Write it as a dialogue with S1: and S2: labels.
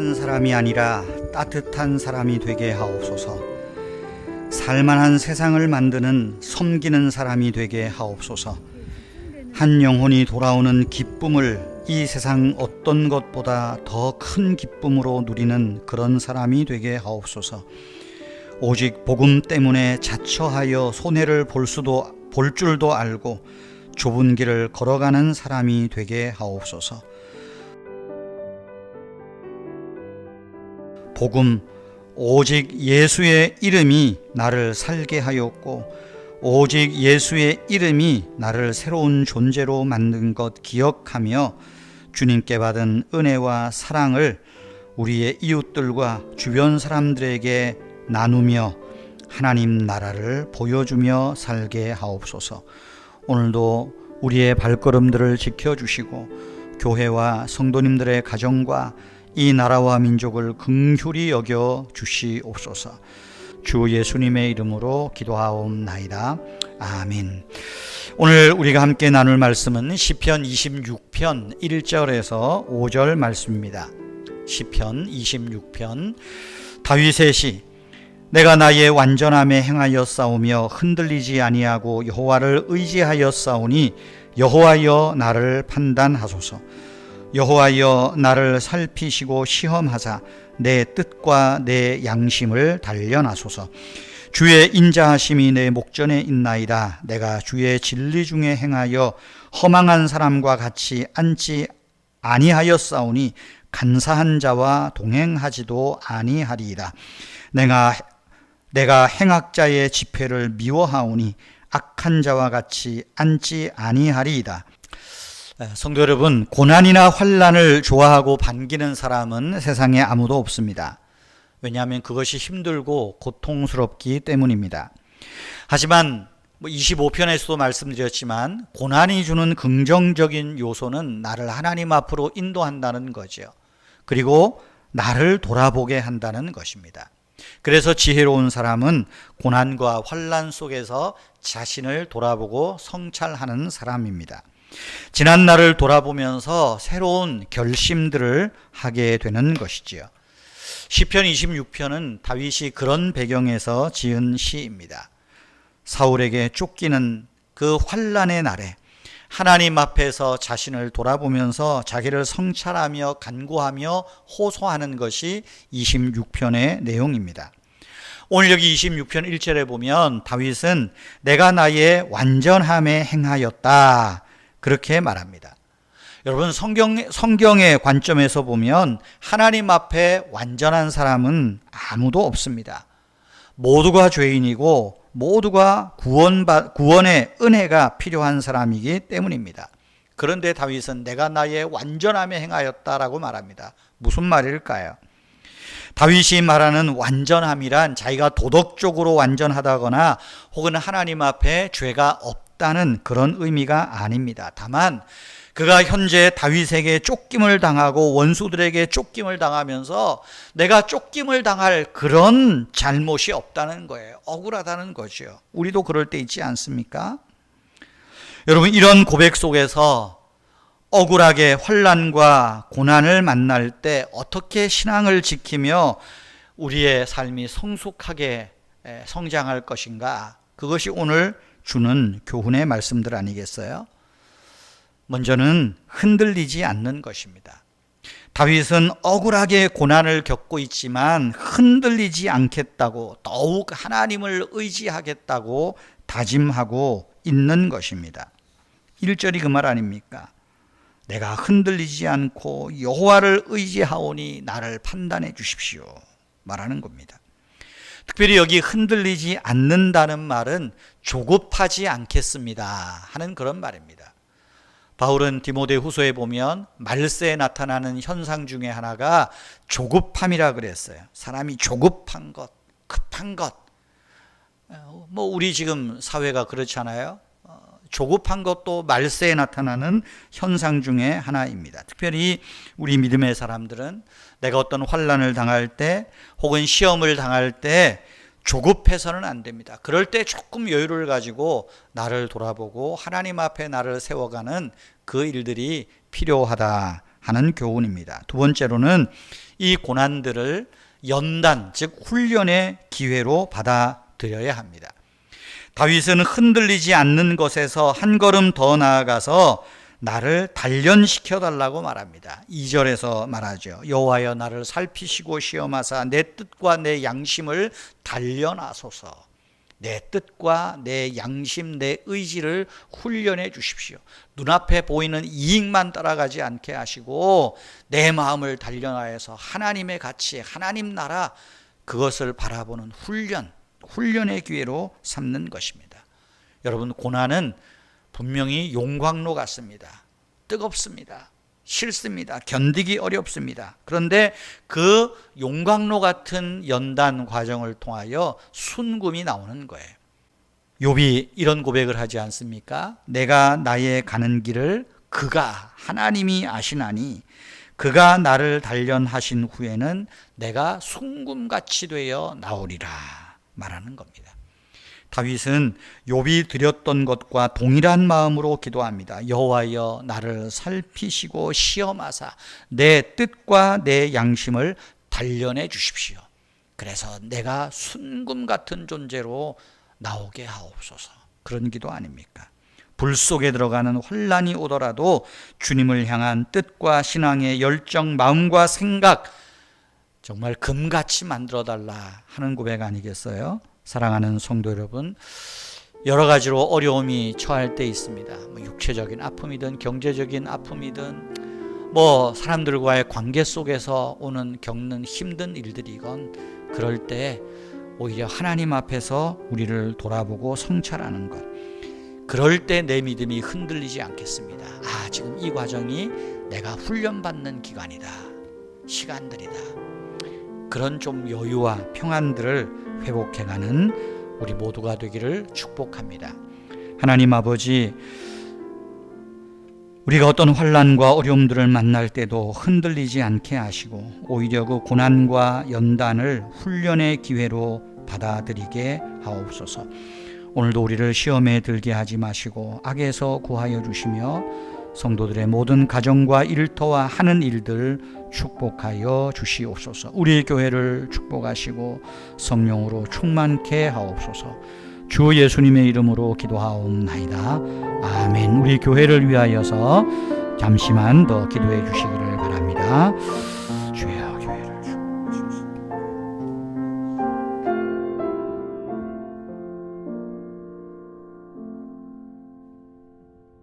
S1: 따뜻한 사람이 아니라 따뜻한 사람이 되게 하옵소서. 살만한 세상을 만드는 섬기는 사람이 되게 하옵소서. 한 영혼이 돌아오는 기쁨을 이 세상 어떤 것보다 더 큰 기쁨으로 누리는 그런 사람이 되게 하옵소서. 오직 복음 때문에 자처하여 손해를 볼 수도 볼 줄도 알고 좁은 길을 걸어가는 사람이 되게 하옵소서. 복음 오직 예수의 이름이 나를 살게 하였고 오직 예수의 이름이 나를 새로운 존재로 만든 것 기억하며 주님께 받은 은혜와 사랑을 우리의 이웃들과 주변 사람들에게 나누며 하나님 나라를 보여주며 살게 하옵소서. 오늘도 우리의 발걸음들을 지켜주시고 교회와 성도님들의 가정과 이 나라와 민족을 긍휼히 여겨 주시옵소서. 주 예수님의 이름으로 기도하옵나이다. 아멘. 오늘 우리가 함께 나눌 말씀은 시편 26편 1절에서 5절 말씀입니다. 시편 26편 다윗의 시 내가 나의 완전함에 행하여 싸우며 흔들리지 아니하고 여호와를 의지하여 싸우니 여호와여 나를 판단하소서. 여호와여 나를 살피시고 시험하사 내 뜻과 내 양심을 단련하소서. 주의 인자하심이 내 목전에 있나이다. 내가 주의 진리 중에 행하여 허망한 사람과 같이 앉지 아니하였사오니 간사한 자와 동행하지도 아니하리이다. 내가 내가 행악자의 집회를 미워하오니 악한 자와 같이 앉지 아니하리이다. 성도 여러분, 고난이나 환란을 좋아하고 반기는 사람은 세상에 아무도 없습니다. 왜냐하면 그것이 힘들고 고통스럽기 때문입니다. 하지만 25편에서도 뭐 말씀드렸지만 고난이 주는 긍정적인 요소는 나를 하나님 앞으로 인도한다는 거죠. 그리고 나를 돌아보게 한다는 것입니다. 그래서 지혜로운 사람은 고난과 환란 속에서 자신을 돌아보고 성찰하는 사람입니다. 지난 날을 돌아보면서 새로운 결심들을 하게 되는 것이지요. 시편 26편은 다윗이 그런 배경에서 지은 시입니다. 사울에게 쫓기는 그 환란의 날에 하나님 앞에서 자신을 돌아보면서 자기를 성찰하며 간구하며 호소하는 것이 26편의 내용입니다. 오늘 여기 26편 1절에 보면 다윗은 내가 나의 완전함에 행하였다. 그렇게 말합니다. 여러분 성경 성경의 관점에서 보면 하나님 앞에 완전한 사람은 아무도 없습니다. 모두가 죄인이고 모두가 구원 구원의 은혜가 필요한 사람이기 때문입니다. 그런데 다윗은 내가 나의 완전함에 행하였다라고 말합니다. 무슨 말일까요? 다윗이 말하는 완전함이란 자기가 도덕적으로 완전하다거나 혹은 하나님 앞에 죄가 없다 는 그런 의미가 아닙니다. 다만 그가 현재 다윗에게 쫓김을 당하고 원수들에게 쫓김을 당하면서 내가 쫓김을 당할 그런 잘못이 없다는 거예요. 억울하다는 거죠. 우리도 그럴 때 있지 않습니까? 여러분 이런 고백 속에서 억울하게 환란과 고난을 만날 때 어떻게 신앙을 지키며 우리의 삶이 성숙하게 성장할 것인가? 그것이 오늘 주는 교훈의 말씀들 아니겠어요? 먼저는 흔들리지 않는 것입니다. 다윗은 억울하게 고난을 겪고 있지만 흔들리지 않겠다고 더욱 하나님을 의지하겠다고 다짐하고 있는 것입니다. 1절이 그 말 아닙니까? 내가 흔들리지 않고 여호와를 의지하오니 나를 판단해 주십시오. 말하는 겁니다. 특별히 여기 흔들리지 않는다는 말은 조급하지 않겠습니다. 하는 그런 말입니다. 바울은 디모데 후서에 보면 말세에 나타나는 현상 중에 하나가 조급함이라 그랬어요. 사람이 조급한 것, 급한 것. 뭐 우리 지금 사회가 그렇잖아요. 어, 조급한 것도 말세에 나타나는 현상 중에 하나입니다. 특별히 우리 믿음의 사람들은 내가 어떤 환란을 당할 때 혹은 시험을 당할 때 조급해서는 안 됩니다. 그럴 때 조금 여유를 가지고 나를 돌아보고 하나님 앞에 나를 세워가는 그 일들이 필요하다 하는 교훈입니다. 두 번째로는 이 고난들을 연단, 즉 훈련의 기회로 받아들여야 합니다. 다윗은 흔들리지 않는 것에서 한 걸음 더 나아가서 나를 단련시켜 달라고 말합니다. 2절에서 말하죠. 여호와여 나를 살피시고 시험하사 내 뜻과 내 양심을 단련하소서. 내 뜻과 내 양심, 내 의지를 훈련해 주십시오. 눈앞에 보이는 이익만 따라가지 않게 하시고 내 마음을 단련하여서 하나님의 가치, 하나님 나라 그것을 바라보는 훈련, 훈련의 기회로 삼는 것입니다. 여러분 고난은 분명히 용광로 같습니다. 뜨겁습니다. 싫습니다. 견디기 어렵습니다. 그런데 그 용광로 같은 연단 과정을 통하여 순금이 나오는 거예요. 욥이 이런 고백을 하지 않습니까? 내가 나의 가는 길을 그가 하나님이 아시나니 그가 나를 단련하신 후에는 내가 순금같이 되어 나오리라 말하는 겁니다. 다윗은 욥이 드렸던 것과 동일한 마음으로 기도합니다. 여호와여 나를 살피시고 시험하사 내 뜻과 내 양심을 단련해 주십시오. 그래서 내가 순금 같은 존재로 나오게 하옵소서. 그런 기도 아닙니까? 불 속에 들어가는 혼란이 오더라도 주님을 향한 뜻과 신앙의 열정, 마음과 생각 정말 금같이 만들어 달라 하는 고백 아니겠어요? 사랑하는 성도 여러분, 여러 가지로 어려움이 처할 때 있습니다. 뭐 육체적인 아픔이든 경제적인 아픔이든 뭐 사람들과의 관계 속에서 오는 겪는 힘든 일들이건 그럴 때 오히려 하나님 앞에서 우리를 돌아보고 성찰하는 것. 그럴 때 내 믿음이 흔들리지 않겠습니다. 아, 지금 이 과정이 내가 훈련받는 기간이다. 시간들이다. 그런 좀 여유와 평안들을 회복해가는 우리 모두가 되기를 축복합니다. 하나님 아버지, 우리가 어떤 환란과 어려움들을 만날 때도 흔들리지 않게 하시고 오히려 그 고난과 연단을 훈련의 기회로 받아들이게 하옵소서. 오늘도 우리를 시험에 들게 하지 마시고 악에서 구하여 주시며 성도들의 모든 가정과 일터와 하는 일들 축복하여 주시옵소서. 우리 교회를 축복하시고 성령으로 충만케 하옵소서. 주 예수님의 이름으로 기도하옵나이다. 아멘. 우리 교회를 위하여서 잠시만 더 기도해 주시기를 바랍니다.